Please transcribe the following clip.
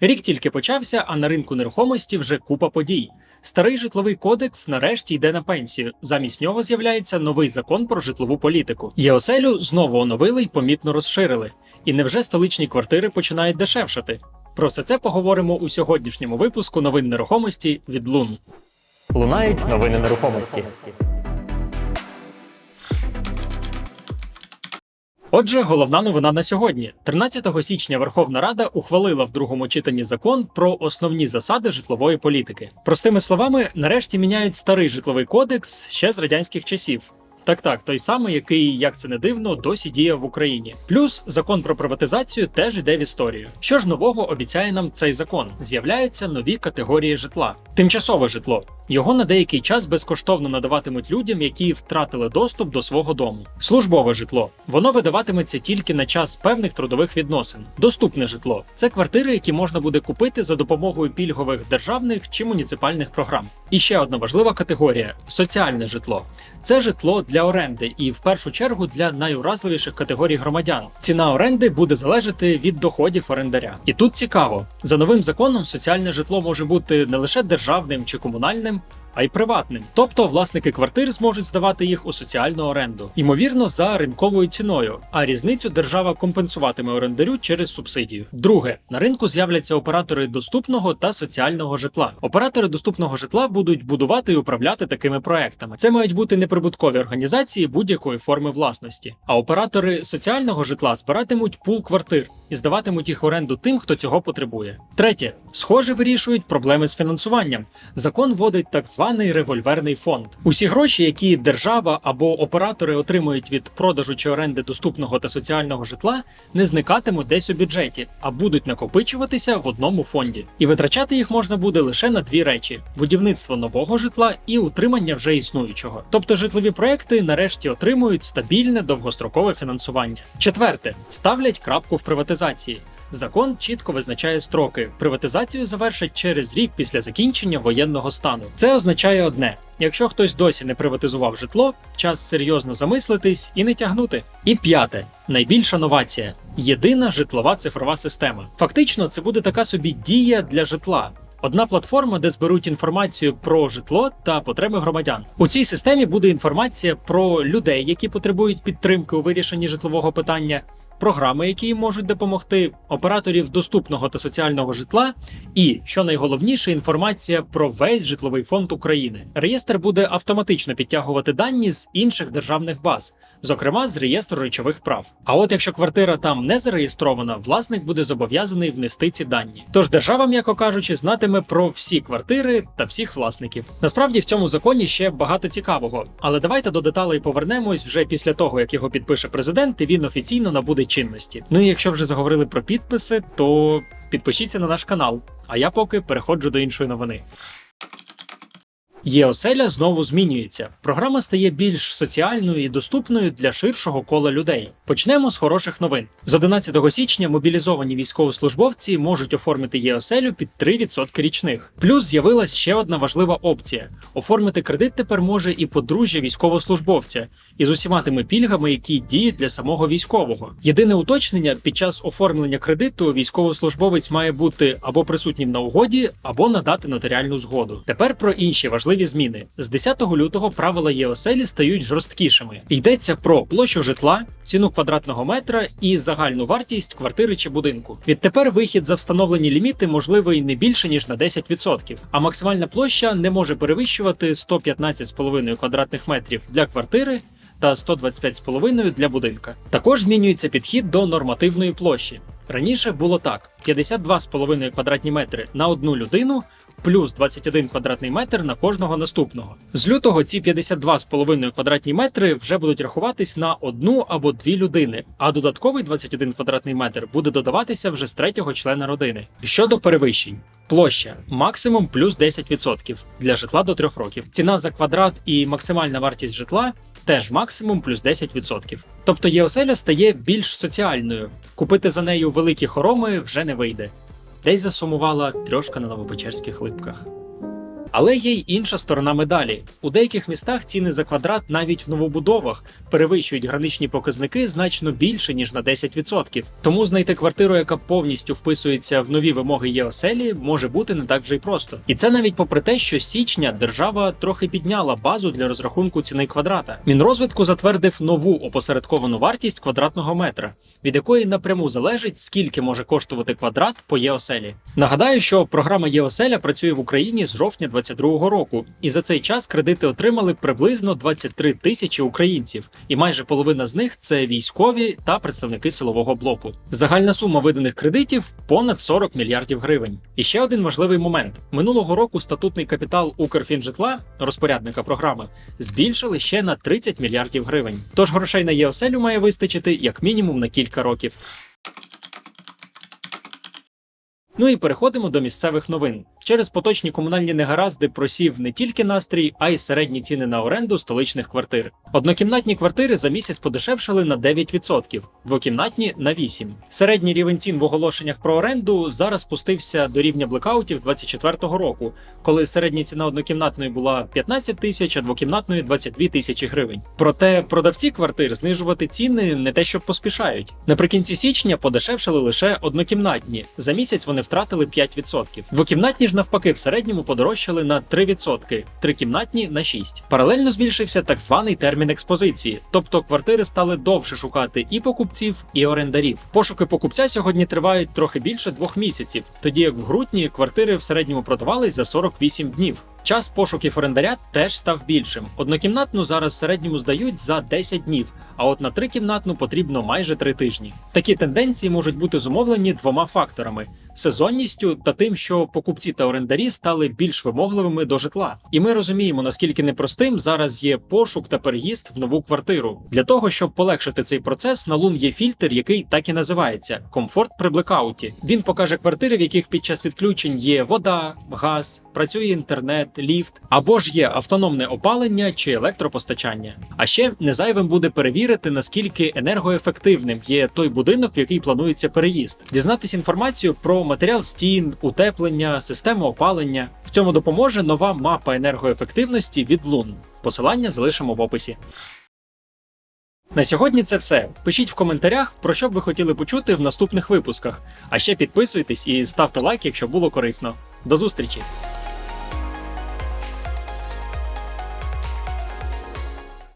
Рік тільки почався, а на ринку нерухомості вже купа подій. Старий житловий кодекс нарешті йде на пенсію. Замість нього з'являється новий закон про житлову політику. ЄОСЕЛю знову оновили й помітно розширили. І невже столичні квартири починають дешевшати? Про все це поговоримо у сьогоднішньому випуску новин нерухомості від Лун. Лунають новини нерухомості. Отже, головна новина на сьогодні. 13 січня Верховна Рада ухвалила в другому читанні закон про основні засади житлової політики. Простими словами, нарешті міняють старий житловий кодекс ще з радянських часів. Так, так, той самий, який, як це не дивно, досі діє в Україні. Плюс закон про приватизацію теж йде в історію. Що ж нового обіцяє нам цей закон? З'являються нові категорії житла. Тимчасове житло. Його на деякий час безкоштовно надаватимуть людям, які втратили доступ до свого дому. Службове житло. Воно видаватиметься тільки на час певних трудових відносин. Доступне житло це квартири, які можна буде купити за допомогою пільгових державних чи муніципальних програм. І ще одна важлива категорія соціальне житло. Це житло для оренди і в першу чергу для найуразливіших категорій громадян. Ціна оренди буде залежати від доходів орендаря. І тут цікаво, за новим законом соціальне житло може бути не лише державним чи комунальним. А й приватним, тобто власники квартир зможуть здавати їх у соціальну оренду, ймовірно, за ринковою ціною. А різницю держава компенсуватиме орендарю через субсидію. Друге, на ринку з'являться оператори доступного та соціального житла. Оператори доступного житла будуть будувати і управляти такими проектами. Це мають бути неприбуткові організації будь-якої форми власності. А оператори соціального житла збиратимуть пул квартир і здаватимуть їх в оренду тим, хто цього потребує. Третє, схоже, вирішують проблеми з фінансуванням. Закон вводить так званий револьверний фонд. Усі гроші, які держава або оператори отримують від продажу чи оренди доступного та соціального житла, не зникатимуть десь у бюджеті, а будуть накопичуватися в одному фонді. І витрачати їх можна буде лише на дві речі: будівництво нового житла і утримання вже існуючого. Тобто житлові проекти нарешті отримують стабільне довгострокове фінансування. Четверте, ставлять крапку в приватизації. Закон чітко визначає строки. Приватизацію завершать через рік після закінчення воєнного стану. Це означає одне: якщо хтось досі не приватизував житло, час серйозно замислитись і не тягнути. І п'яте найбільша новація єдина житлова цифрова система. Фактично, це буде така собі дія для житла. Одна платформа, де зберуть інформацію про житло та потреби громадян. У цій системі буде інформація про людей, які потребують підтримки у вирішенні житлового питання, програми, які їм можуть допомогти, операторів доступного та соціального житла, і що найголовніше, інформація про весь житловий фонд України. Реєстр буде автоматично підтягувати дані з інших державних баз, зокрема з реєстру речових прав. А от якщо квартира там не зареєстрована, власник буде зобов'язаний внести ці дані. Тож держава, м'яко кажучи, знатиме про всі квартири та всіх власників. Насправді в цьому законі ще багато цікавого, але давайте до деталей повернемось вже після того, як його підпише президент, і він офіційно набуде чинності. Ну і якщо вже заговорили про підписи, то підпишіться на наш канал. А я поки переходжу до іншої новини. ЄОСЕЛЯ знову змінюється. Програма стає більш соціальною і доступною для ширшого кола людей. Почнемо з хороших новин. З 11 січня мобілізовані військовослужбовці можуть оформити ЄОСЕЛю під 3% річних. Плюс з'явилась ще одна важлива опція: оформити кредит тепер може і подружжя військовослужбовця із усіма тими пільгами, які діють для самого військового. Єдине уточнення під час оформлення кредиту військовослужбовець має бути або присутнім на угоді, або надати нотаріальну згоду. Тепер про інші важливі зміни. З 10 лютого правила ЄОСЕЛі стають жорсткішими. Йдеться про площу житла, ціну квадратного метра і загальну вартість квартири чи будинку. Відтепер вихід за встановлені ліміти можливий не більше ніж на 10%, а максимальна площа не може перевищувати 115,5 квадратних метрів для квартири. Та 125,5 для будинка. Також змінюється підхід до нормативної площі. Раніше було так: 52,5 квадратні метри на одну людину, плюс 21 квадратний метр на кожного наступного. З лютого ці 52,5 квадратні метри вже будуть рахуватись на одну або дві людини, а додатковий 21 квадратний метр буде додаватися вже з третього члена родини. Щодо перевищень. Площа максимум плюс 10% для житла до 3 років. Ціна за квадрат і максимальна вартість житла теж максимум плюс 10%. Тобто єоселя стає більш соціальною. Купити за нею великі хороми вже не вийде. Десь засумувала трьошка на новопечерських липках. Але є й інша сторона медалі. У деяких містах ціни за квадрат навіть в новобудовах перевищують граничні показники значно більше ніж на 10%. Тому знайти квартиру, яка повністю вписується в нові вимоги ЄОСЕЛі, може бути не так вже й просто. І це навіть попри те, що січня держава трохи підняла базу для розрахунку ціни квадрата. Мінрозвитку затвердив нову опосередковану вартість квадратного метра, від якої напряму залежить скільки може коштувати квадрат по ЄОСЕЛі. Нагадаю, що програма ЄОСЕЛЯ працює в Україні з жовтня 2022 року, і за цей час кредити отримали приблизно 23 тисячі українців, і майже половина з них це військові та представники силового блоку. Загальна сума виданих кредитів понад 40 мільярдів гривень. І ще один важливий момент: минулого року статутний капітал Укрфінжитла, розпорядника програми, збільшили ще на 30 мільярдів гривень. Тож грошей на ЄОСЕЛю має вистачити як мінімум на кілька років. Ну і переходимо до місцевих новин. Через поточні комунальні негаразди просів не тільки настрій, а й середні ціни на оренду столичних квартир. Однокімнатні квартири за місяць подешевшали на 9%, двокімнатні на 8%. Середній рівень цін в оголошеннях про оренду зараз спустився до рівня блекаутів 2024 року, коли середня ціна однокімнатної була 15 тисяч, а двокімнатної 22 тисячі гривень. Проте продавці квартир знижувати ціни не те, що поспішають. Наприкінці січня подешевшали лише однокімнатні. За місяць вони втратили 5%. Двокімнатні ж навпаки в середньому подорожчали на 3%, трикімнатні на 6%. Паралельно збільшився так званий термін експозиції, тобто квартири стали довше шукати і покупців, і орендарів. Пошуки покупця сьогодні тривають трохи більше двох місяців, тоді як в грудні квартири в середньому продавались за 48 днів. Час пошуків орендаря теж став більшим. Однокімнатну зараз в середньому здають за 10 днів, а от на трикімнатну потрібно майже 3 тижні. Такі тенденції можуть бути зумовлені двома факторами: сезонністю та тим, що покупці та орендарі стали більш вимогливими до житла. І ми розуміємо, наскільки непростим зараз є пошук та переїзд в нову квартиру. Для того щоб полегшити цей процес, на лун є фільтр, який так і називається комфорт при блекауті. Він покаже квартири, в яких під час відключень є вода, газ, працює інтернет, ліфт або ж є автономне опалення чи електропостачання. А ще не зайвим буде перевірити, наскільки енергоефективним є той будинок, в який планується переїзд, дізнатися інформацію про матеріал стін, утеплення, систему опалення. В цьому допоможе нова мапа енергоефективності від Лун. Посилання залишимо в описі. На сьогодні це все. Пишіть в коментарях, про що б ви хотіли почути в наступних випусках. А ще підписуйтесь і ставте лайк, якщо було корисно. До зустрічі!